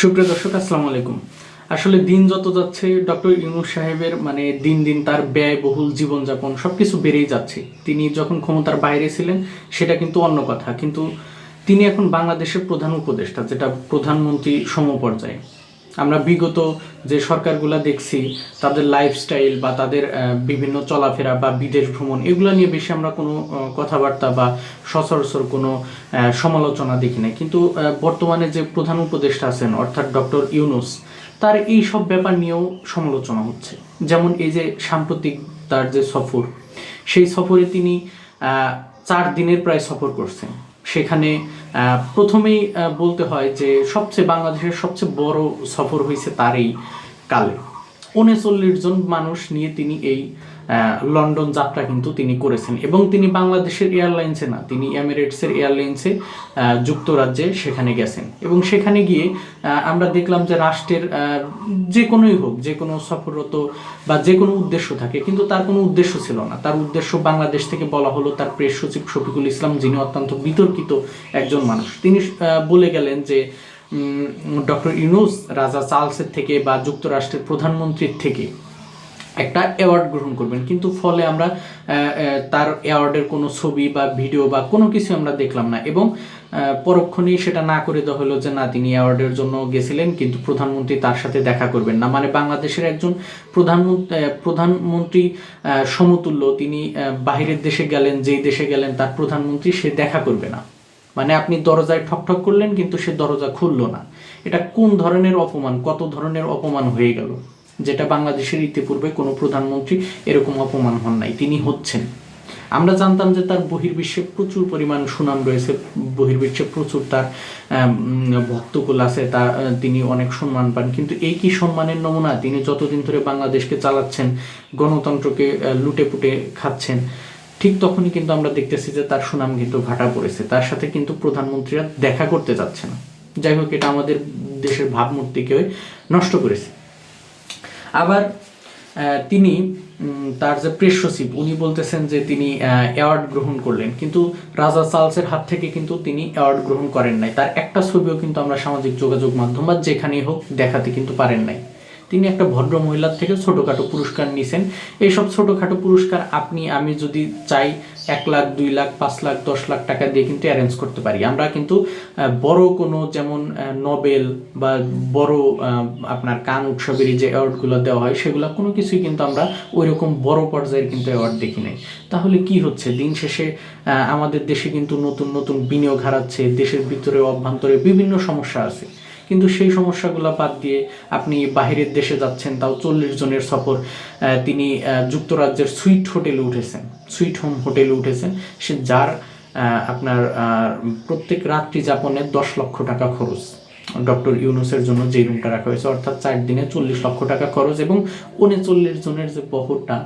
সুপ্রিয় দর্শক, আসসালামু আলাইকুম। আসলে দিন যত যাচ্ছে, ডক্টর ইউনুস সাহেবের মানে দিন দিন তার ব্যয়বহুল জীবনযাপন সব কিছু বেড়েই যাচ্ছে। তিনি যখন ক্ষমতার বাইরে ছিলেন, সেটা কিন্তু অন্য কথা। কিন্তু তিনি এখন বাংলাদেশের প্রধান উপদেষ্টা, যেটা প্রধানমন্ত্রী সমপর্যায়ে। আমরা বিগত যে সরকারগুলা দেখছি, তাদের লাইফস্টাইল বা তাদের বিভিন্ন চলাফেরা বা বিদেশ ভ্রমণ, এগুলো নিয়ে বেশি আমরা কোনো কথাবার্তা বা সচরাচর কোনো সমালোচনা দেখি নাই। কিন্তু বর্তমানে যে প্রধান উপদেষ্টা আছেন, অর্থাৎ ডক্টর ইউনুস, তার এই সব ব্যাপার নিয়েও সমালোচনা হচ্ছে। যেমন এই যে সাম্প্রতিক তার যে সফর, সেই সফরে তিনি চার দিনের প্রায় সফর করছেন। সেখানে প্রথমেই বলতে হয় যে সবচেয়ে বাংলাদেশের সবচেয়ে বড় সফর হয়েছে তার এই কালে। উনচল্লিশ জন মানুষ নিয়ে তিনি এই লন্ডন যাত্রা কিন্তু তিনি করেছেন। এবং তিনি বাংলাদেশের এয়ারলাইন্সে না, তিনি এমিরেটসের এয়ারলাইন্সে যুক্তরাজ্যে সেখানে গেছেন। এবং সেখানে গিয়ে আমরা দেখলাম যে রাষ্ট্রের যে কোনোই হোক, যে কোনো সফররত বা যে কোনো উদ্দেশ্য থাকে, কিন্তু তার কোনো উদ্দেশ্য ছিল না। তার উদ্দেশ্য বাংলাদেশ থেকে বলা হলো তার প্রেস সচিব শফিকুল ইসলাম, যিনি অত্যন্ত বিতর্কিত একজন মানুষ। তিনি বলে গেলেন যে ডক্টর ইউনুস রাজা চার্লসের থেকে বা যুক্তরাষ্ট্রের প্রধানমন্ত্রীর থেকে একটা অ্যাওয়ার্ড গ্রহণ করবেন। কিন্তু ফলে আমরা তার অ্যাওয়ার্ডের কোনো ছবি বা ভিডিও বা কোনো কিছু আমরা দেখলাম না এবং পরক্ষণেই সেটা না করে দেওয়া হলো যে, না, তিনি অ্যাওয়ার্ডের জন্য গেছিলেন, কিন্তু প্রধানমন্ত্রী তার সাথে দেখা করবেন না। মানে বাংলাদেশের একজন প্রধানমন্ত্রী প্রধানমন্ত্রী সমতুল্য, তিনি বাহিরের দেশে গেলেন, যেই দেশে গেলেন, তার প্রধানমন্ত্রী সে দেখা করবে না। মানে আপনি দরজায় ঠকঠক করলেন, কিন্তু সে দরজা খুললো না। এটা কোন ধরনের অপমান, কত ধরনের অপমান হয়ে গেল? যেটা বাংলাদেশের ইতিপূর্বে কোনো প্রধানমন্ত্রী এরকম অপমান হন নাই, তিনি হচ্ছেন। আমরা জানতাম যে তার বহির্বিশ্বে প্রচুর পরিমাণ সুনাম রয়েছে, বহির্বিশ্বে প্রচুর তার ভক্তকুল আছে, তা, তিনি অনেক সম্মান পান, কিন্তু এই কি সম্মানের নমুনা? তিনি যতদিন ধরে বাংলাদেশকে চালাচ্ছেন, গণতন্ত্রকে লুটে পুটে খাচ্ছেন, ঠিক তখনই কিন্তু আমরা দেখতেছি যে তার সুনাম কিন্তু ভাটা পড়েছে। তার সাথে কিন্তু প্রধানমন্ত্রীরা দেখা করতে যাচ্ছে না যাই হোক, এটা আমাদের দেশের ভাবমূর্তিকে নষ্ট করেছে। আবার তিনি তার যে প্রেস সচিব, উনি বলতেছেন যে তিনি অ্যাওয়ার্ড গ্রহণ করলেন। কিন্তু রাজা চার্লসের হাত থেকে কিন্তু তিনি অ্যাওয়ার্ড গ্রহণ করেন নাই। তার একটা ছবিও কিন্তু আমরা সামাজিক যোগাযোগ মাধ্যম বা যেখানেই হোক দেখাতে কিন্তু পারেন নাই। তিনি একটা ভদ্র মহিলার থেকে ছোটোখাটো পুরস্কার নিছেন। এইসব ছোটোখাটো পুরস্কার আপনি, আমি যদি চাই এক লাখ, দুই লাখ, পাঁচ লাখ, দশ লাখ টাকা দিয়ে কিন্তু অ্যারেঞ্জ করতে পারি। আমরা কিন্তু বড় কোনো যেমন নোবেল বা বড় আপনার কান উৎসবেরই যে অ্যাওয়ার্ডগুলো দেওয়া হয়, সেগুলো কোনো কিছুই কিন্তু আমরা ওই রকম বড় পর্যায়ের কিন্তু অ্যাওয়ার্ড দেখি নাই। তাহলে কি হচ্ছে? দিন শেষে আমাদের দেশে কিন্তু নতুন নতুন বিনিয়োগ হারাচ্ছে, দেশের ভিতরে অভ্যন্তরে বিভিন্ন সমস্যা আছে। কিন্তু সেই সমস্যাগুলো বাদ দিয়ে আপনি বাহিরের দেশে যাচ্ছেন, তাও চল্লিশ জনের সফর তিনি যুক্তরাজ্যের সুইট হোটেলে উঠেছেন, সুইট হোম হোটেলে উঠেছেন, সে যার আপনার প্রত্যেক রাত্রি যাপনে দশ লক্ষ টাকা খরচ। ডক্টর ইউনুসের জন্য যে রুমটা রাখা হয়েছে, অর্থাৎ চার দিনে চল্লিশ লক্ষ টাকা খরচ এবং উনচল্লিশ জনের যে বহরটা,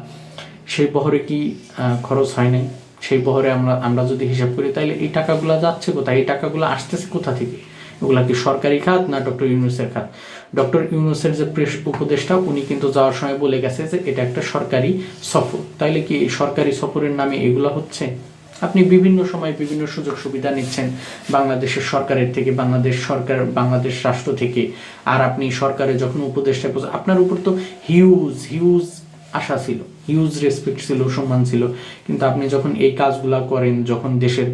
সেই বহরে কি খরচ হয় নাই? সেই বহরে আমরা আমরা যদি হিসাব করি তাহলে এই টাকাগুলো যাচ্ছে কোথায়? এই টাকাগুলো আসতেছে কোথা থেকে? ওগুলা কি সরকারি খাত না ডক্টর ইউনুসের খাত? ডক্টর ইউনুসের যে প্রেস উপদেষ্টা, উনি কিন্তু যাওয়ার সময় বলে গেছে যে এটা একটা সরকারি সফর। তাইলে কি সরকারি সফরের নামে এগুলা হচ্ছে? আপনি বিভিন্ন সময় বিভিন্ন সুযোগ সুবিধা নিচ্ছেন বাংলাদেশের সরকারের থেকে, বাংলাদেশ সরকার, বাংলাদেশ রাষ্ট্র থেকে। আর আপনি সরকারে যখন উপদেষ্টা, আপনার উপর তো হিউজ হিউজ আশা ছিল হিউজ রেসপেক্ট ছিল, সম্মান ছিল। কিন্তু আপনি যখন এই কাজগুলা করেন, যখন দেশের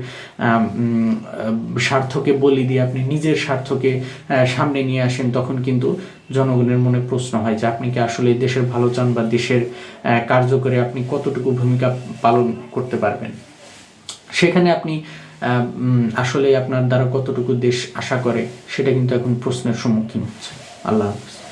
স্বার্থকে বলি দিয়ে আপনি নিজের স্বার্থকে সামনে নিয়ে আসেন, তখন কিন্তু জনগণের মনে প্রশ্ন হয় যে আপনি কি আসলে দেশের ভালো চান বা দেশের কার্যকরে আপনি কতটুকু ভূমিকা পালন করতে পারবেন? সেখানে আপনি আসলে আপনার দ্বারা কতটুকু দেশ আশা করে, সেটা কিন্তু এখন প্রশ্নের সম্মুখীন হচ্ছে। আল্লাহ হাফিজ।